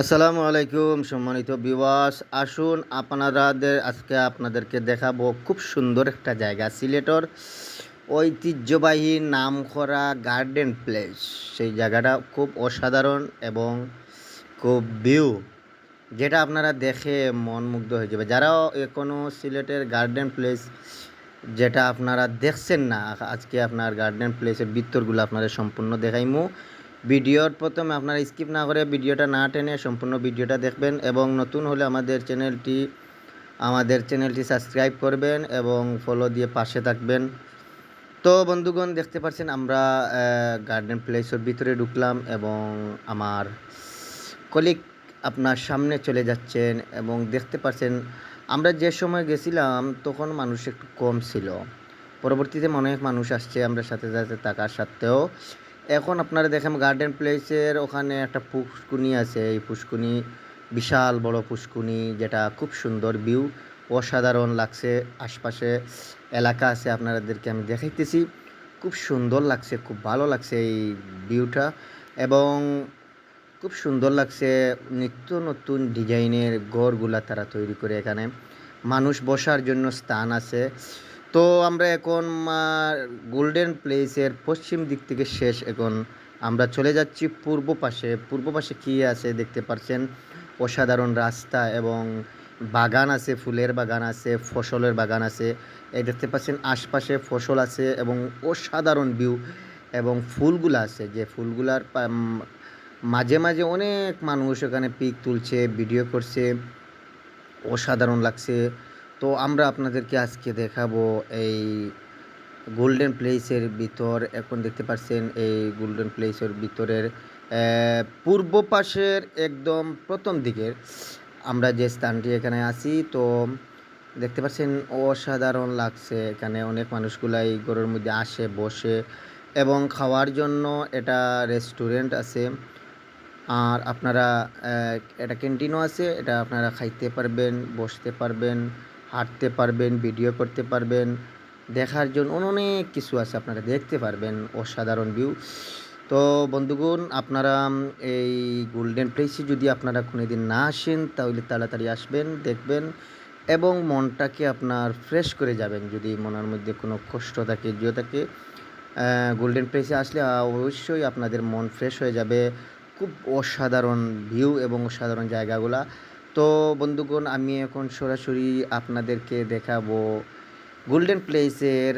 আসসালামু আলাইকুম সম্মানিত বিওয়াস আসুন আপনাদের, আজকে আপনাদেরকে দেখাবো খুব সুন্দর একটা জায়গা, সিলেটর ঐতিহ্যবাহী নাম করা গার্ডেন প্লেস। সেই জায়গাটা খুব অসাধারণ এবং খুব ভিউ, যেটা আপনারা দেখে মন মুগ্ধ হয়ে যাবে। যারাও এখনও সিলেটের গার্ডেন প্লেস যেটা আপনারা দেখছেন না, আজকে আপনার গার্ডেন প্লেসের ভিতরগুলো আপনাদের সম্পূর্ণ দেখাইমু। ভিডিওর প্রথমে আপনারা স্কিপ না করে ভিডিওটা না টেনে সম্পূর্ণ ভিডিওটা দেখবেন এবং নতুন হলে আমাদের চ্যানেলটি আমাদের চ্যানেলটি সাবস্ক্রাইব করবেন এবং ফলো দিয়ে পাশে থাকবেন। তো বন্ধুগণ, দেখতে পাচ্ছেন আমরা গার্ডেন প্লেসের ভিতরে ঢুকলাম এবং আমার কলিগ আপনার সামনে চলে যাচ্ছেন এবং দেখতে পাচ্ছেন আমরা যে সময় গেছিলাম তখন মানুষ একটু কম ছিল। পরবর্তীতে অনেক মানুষ আসছে, আমরা সাথে সাথে থাকার সত্ত্বেও এখন আপনারা দেখেন গার্ডেন প্লেসের ওখানে একটা পুষ্কুনি আছে। এই পুষ্কুনি বিশাল বড় পুষ্কুনি যেটা খুব সুন্দর ভিউ অসাধারণ লাগছে। আশপাশে এলাকা আছে, আপনাদেরকে আমি দেখাইতেছি। খুব সুন্দর লাগছে, খুব ভালো লাগছে এই ভিউটা এবং খুব সুন্দর লাগছে নিত্য নতুন ডিজাইনের ঘরগুলা তারা তৈরি করে এখানে। মানুষ বসার জন্য স্থান আছে। তো আমরা এখন গোল্ডেন প্লেসের পশ্চিম দিক থেকে শেষ এখন। আমরা চলে যাচ্ছি পূর্ব পাশে। পূর্ব পাশে কী আছে দেখতে পাচ্ছেন অসাধারণ রাস্তা এবং বাগান আছে, ফুলের বাগান আছে, ফসলের বাগান আছে। এই দেখতে পাচ্ছেন, আশপাশে ফসল আছে এবং অসাধারণ ভিউ এবং ফুলগুলো আছে। যে ফুলগুলার মাঝে মাঝে অনেক মানুষ এখানে পিক তুলছে ভিডিও করছে। অসাধারণ লাগছে। তো আমরা আপনাদেরকে আজকে দেখাবো এই গোল্ডেন প্লেসের ভিতর, এখন দেখতে পাচ্ছেন এই গোল্ডেন প্লেসের ভিতরের পূর্ব পাশের একদম প্রথম দিকের আমরা যে স্থানটি এখানে আছি, তো দেখতে পাচ্ছেন অসাধারণ লাগছে এখানে। অনেক মানুষগুলাই ঘরের মধ্যে আসে, বসে এবং খাওয়ার জন্য এটা রেস্টুরেন্ট আছে। আর আপনারা এটা ক্যান্টিনও আছে, এটা আপনারা খাইতে পারবেন, বসতে পারবেন। হাঁটতে পারবেন ভিডিও করতে পারবেন, দেখার জন্য অনেক কিছু আছে আপনারা দেখতে পারবেন, অসাধারণ ভিউ তো বন্ধুগণ, আপনারা এই গোল্ডেন প্লেসে যদি আপনারা কোনো দিন না আসেন, তাহলে তাড়াতাড়ি আসবেন, দেখবেন এবং মনটাকে আপনার ফ্রেশ করে যাবেন যদি মনের মধ্যে কোনো কষ্ট থাকে জিও থাকে। গোল্ডেন প্লেসে আসলে অবশ্যই আপনাদের মন ফ্রেশ হয়ে যাবে। খুব অসাধারণ ভিউ এবং অসাধারণ জায়গাগুলা। তো বন্ধুগণ, আমি এখন সরাসরি আপনাদেরকে দেখাবো গোল্ডেন প্লেসের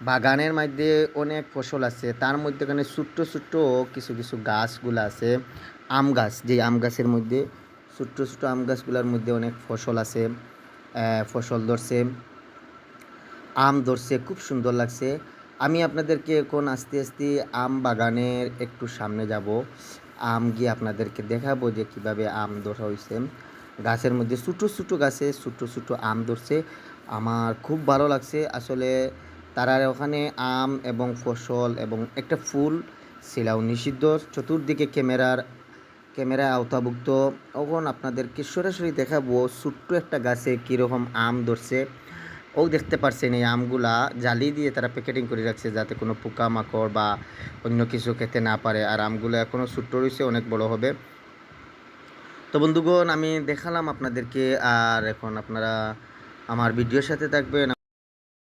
বাগানের মধ্যে অনেক ফসল আছে। তার মধ্যে এখানে ছোট্ট ছোট্ট কিছু কিছু গাছগুলো আছে। আম গাছ, যে আম গাছের মধ্যে, ছোট্ট ছোট্ট আম গাছগুলোর মধ্যে অনেক ফসল আছে। ফসল ধরছে, আম ধরছে, খুব সুন্দর লাগছে। আমি আপনাদেরকে এখন আস্তে আস্তে আম বাগানের একটু সামনে যাব। আম গিয়ে আপনাদেরকে দেখাবো যে কীভাবে আম ধরা হয়েছে গাছের মধ্যে ছোটো ছোটো গাছে ছোটো ছোটো আম ধরছে। আমার খুব ভালো লাগছে। আসলে তারা ওখানে আম এবং ফসল এবং একটা ফুল ছিলাও নিষিদ্ধ। চতুর্দিকে ক্যামেরার ক্যামেরা আওতাভুক্ত। তখন আপনাদেরকে সরাসরি দেখাবো ছোট্ট একটা গাছে কীরকম আম ধরছে। ও দেখতে পারছেন এই আমগুলা জালি দিয়ে তারা প্যাকেটিং করে রাখছে যাতে কোনো পোকামাকড় বা অন্য কিছু খেতে না পারে। আর আমগুলো এখনও ছোট্ট রয়েছে, অনেক বড় হবে। তো বন্ধুগণ, আমি দেখালাম আপনাদেরকে, আর এখন আপনারা আমার ভিডিওর সাথে থাকবেন।